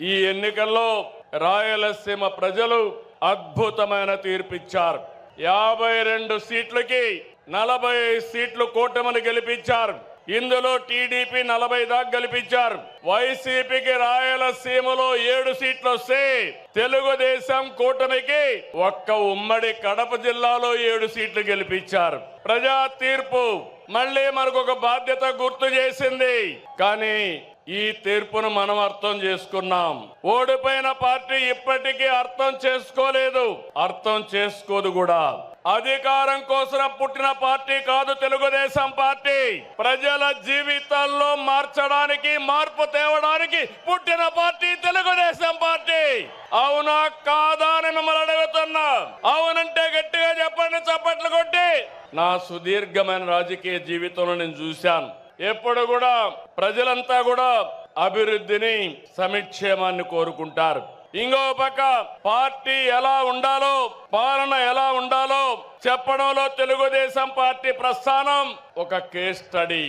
ఈ ఎన్నికల్లో రాయలసీమ ప్రజలు అద్భుతమైన తీర్పిచ్చారు. యాభై రెండు సీట్లకి నలభై సీట్లు కూటమిని గెలిపించారు. ఇందులో టీడీపీ నలభై దాకా గెలిపించారు. వైసీపీకి రాయలసీమలో ఏడు సీట్లు వస్తే తెలుగుదేశం కూటమికి ఒక్క ఉమ్మడి కడప జిల్లాలో ఏడు సీట్లు గెలిపించారు. ప్రజా తీర్పు మళ్ళీ మనకు ఒక బాధ్యత గుర్తు చేసింది. కానీ ఈ తీర్పును మనం అర్థం చేసుకున్నాం. ఓడిపోయిన పార్టీ ఇప్పటికీ అర్థం చేసుకోలేదు. అర్థం చేసుకోదు కూడా. అధికారం కోసం పుట్టిన పార్టీ కాదు తెలుగుదేశం పార్టీ. ప్రజల జీవితాల్లో మార్చడానికి మార్పు తేవడానికి పుట్టిన పార్టీ తెలుగుదేశం పార్టీ. అవునా కాదా అని మిమ్మల్ని అడుగుతున్నా. అవునంటే గట్టిగా చెప్పండి చప్పట్లు కొట్టి. నా సుదీర్ఘమైన రాజకీయ జీవితంలో నేను చూశాను. ఎప్పుడు కూడా ప్రజలంతా కూడా అభివృద్ధిని సమిక్షేమాన్ని కోరుకుంటారు. ఇంకో పక్క పార్టీ ఎలా ఉండాలో పాలన ఎలా ఉండాలో చెప్పడంలో తెలుగుదేశం పార్టీ ప్రస్థానం ఒక కేస్ స్టడీ.